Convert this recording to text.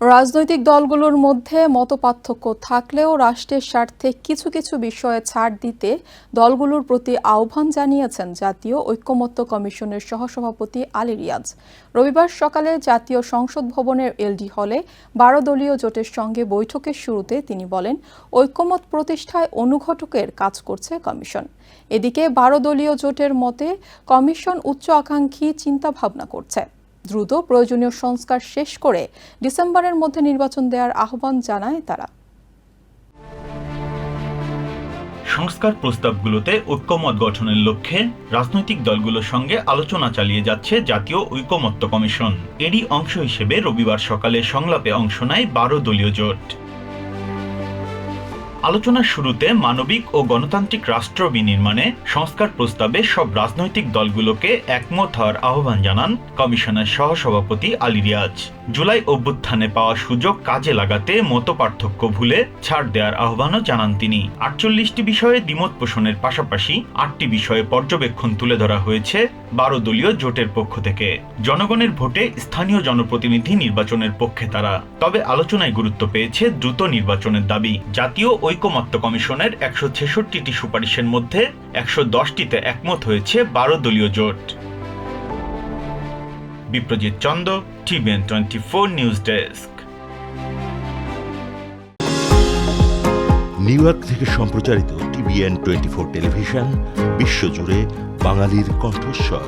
রাজনৈতিক দলগুলোর মধ্যে মতপার্থক্য থাকলেও রাষ্ট্রের স্বার্থে কিছু কিছু বিষয়ে ছাড় দিতে দলগুলোর প্রতি আহ্বান জানিয়েছেন জাতীয় ঐক্যমত্য কমিশনের সহসভাপতি আলী রিয়াজ। রবিবার সকালে জাতীয় সংসদ ভবনের এলডি হলে বারো দলীয় জোটের সঙ্গে বৈঠকের শুরুতে তিনি বলেন, ঐক্যমত প্রতিষ্ঠায় অনুঘটকের কাজ করছে কমিশন। এদিকে বারো দলীয় জোটের মতে কমিশন উচ্চ আকাঙ্ক্ষী চিন্তাভাবনা করছে। দ্রুত প্রয়োজনীয় সংস্কার শেষ করে ডিসেম্বরের মধ্যে নির্বাচন দেওয়ার আহ্বান জানায় তারা। সংস্কার প্রস্তাবগুলোতে ঐক্যমত গঠনের লক্ষ্যে রাজনৈতিক দলগুলোর সঙ্গে আলোচনা চালিয়ে যাচ্ছে জাতীয় ঐক্যমত্য কমিশন। এরই অংশ হিসেবে রবিবার সকালে সংলাপে অংশ নেয় বারো দলীয় জোট। আলোচনার শুরুতে মানবিক ও গণতান্ত্রিক রাষ্ট্র বিনির্মাণে সংস্কার প্রস্তাবে সব রাজনৈতিক দলগুলোকে একমত হওয়ার আহ্বান জানান কমিশনের সহসভাপতি আলী রিয়াজ। জুলাই অভ্যুত্থানে পাওয়া সুযোগ কাজে লাগাতে মত পার্থক্য ভুলে ছাড় দেওয়ার আহ্বানও জানান তিনি। আটচল্লিশটি বিষয়ে দ্বিমত পোষণের পাশাপাশি আটটি বিষয়ে পর্যবেক্ষণ তুলে ধরা হয়েছে বারো দলীয় জোটের পক্ষ থেকে। জনগণের ভোটে স্থানীয় জনপ্রতিনিধি নির্বাচনের পক্ষে তারা। তবে আলোচনায় গুরুত্ব পেয়েছে দ্রুত নির্বাচনের দাবি। জাতীয় ঐকমত্য কমিশনের একশো ছেষট্টিটি সুপারিশের মধ্যে একশো দশটিতে একমত হয়েছে বারো দলীয় জোট। Biprajit Chanda, TVN twenty four news desk. New York থেকে সম্প্রচারিত টিভিএন টোয়েন্টি ফোর টেলিভিশন, বিশ্বজুড়ে বাঙালির কণ্ঠস্বর।